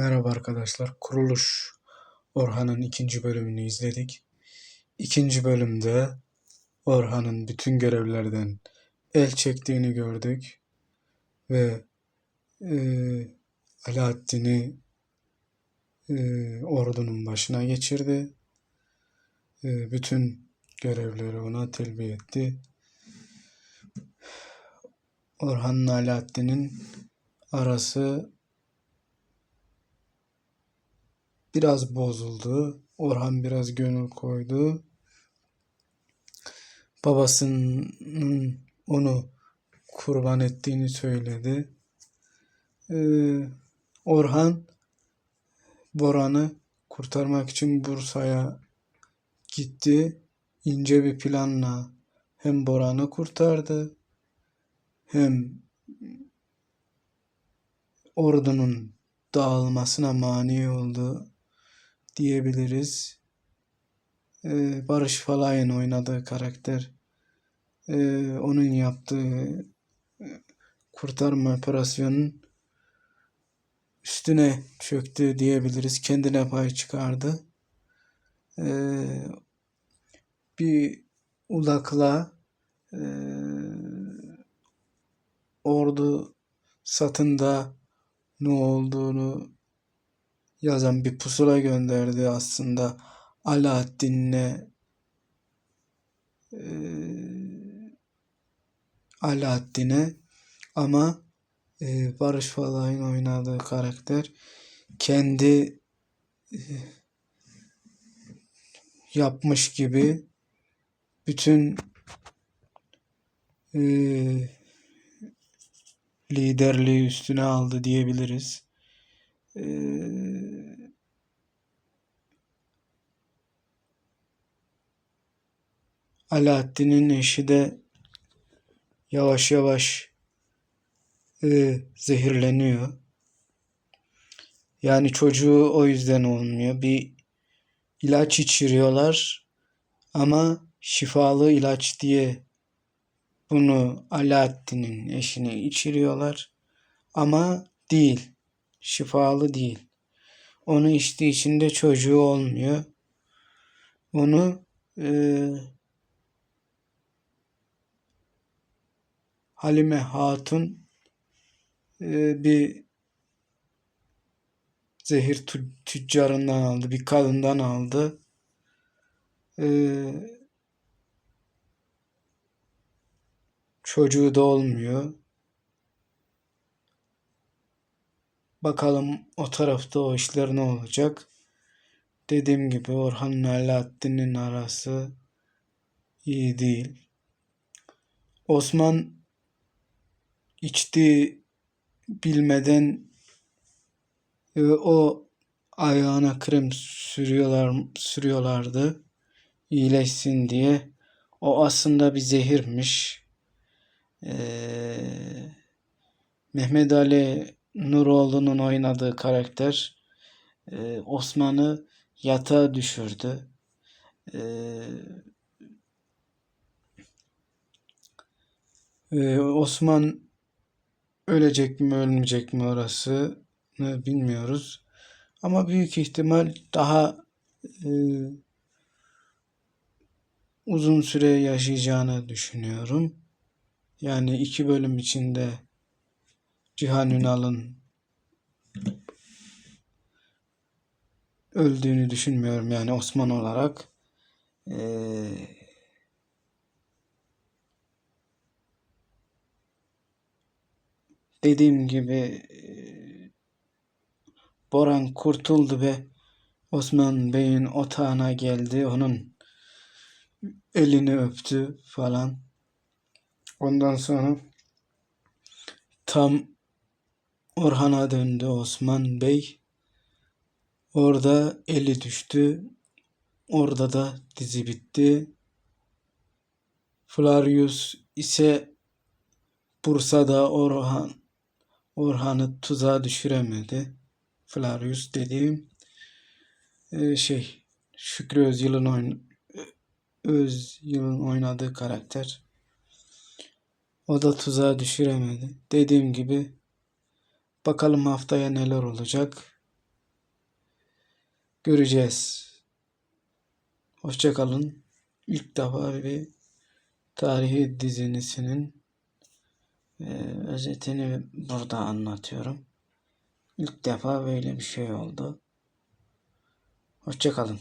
Merhaba arkadaşlar. Kuruluş Orhan'ın ikinci bölümünü izledik. İkinci bölümde Orhan'ın bütün görevlerden el çektiğini gördük. Ve e, Alaaddin'i e, ordunun başına geçirdi. E, bütün görevleri ona telbi etti. Orhan'la Alaaddin'in arası biraz bozuldu. Orhan biraz gönül koydu. Babasının onu kurban ettiğini söyledi. Ee, Orhan Boran'ı kurtarmak için Bursa'ya gitti. İnce bir planla hem Boran'ı kurtardı hem ordunun dağılmasına mani oldu diyebiliriz. Ee, Barış Falay'ın oynadığı karakter e, onun yaptığı e, kurtarma operasyonunun üstüne çöktü diyebiliriz. Kendine pay çıkardı. Ee, bir ulakla e, ordu satında ne olduğunu yazan bir pusula gönderdi aslında Alaaddin'le e, Alaaddin'e ama e, Barış Falay'ın oynadığı karakter kendi e, yapmış gibi bütün e, liderliği üstüne aldı diyebiliriz. E, Alaaddin'in eşi de yavaş yavaş e, zehirleniyor. Yani çocuğu o yüzden olmuyor. Bir ilaç içiriyorlar ama şifalı ilaç diye bunu Alaaddin'in eşine içiriyorlar. Ama değil. Şifalı değil. Onu içtiği için de çocuğu olmuyor. Onu e, Halime Hatun e, bir zehir tüccarından aldı, bir kadından aldı. E, çocuğu da olmuyor. Bakalım o tarafta o işler ne olacak. Dediğim gibi Orhan Alaaddin'in arası iyi değil. Osman içti bilmeden e, o ayağına krem sürüyorlar sürüyorlardı iyileşsin diye. O aslında bir zehirmiş. Ee, Mehmet Ali Nuroğlu'nun oynadığı karakter e, Osman'ı yatağa düşürdü. Ee, e, Osman ölecek mi ölmeyecek mi orası bilmiyoruz. Ama büyük ihtimal daha e, uzun süre yaşayacağını düşünüyorum. Yani iki bölüm içinde Cihan Ünal'ın öldüğünü düşünmüyorum yani Osman olarak. Ee, dediğim gibi Boran kurtuldu ve Osman Bey'in otağına geldi. Onun elini öptü falan. Ondan sonra tam Orhan'a döndü Osman Bey. Orada eli düştü. Orada da dizi bitti. Flarius ise Bursa'da Orhan Orhan'ı tuzağa düşüremedi. Flarius dediğim e, şey Şükrü Özyıl'ın oyn Özyıl'ın oynadığı karakter. O da tuzağa düşüremedi. Dediğim gibi bakalım haftaya neler olacak. göreceğiz. Hoşçakalın. İlk defa bir tarihi dizisinin e, özetini burada anlatıyorum. İlk defa böyle bir şey oldu. Hoşçakalın.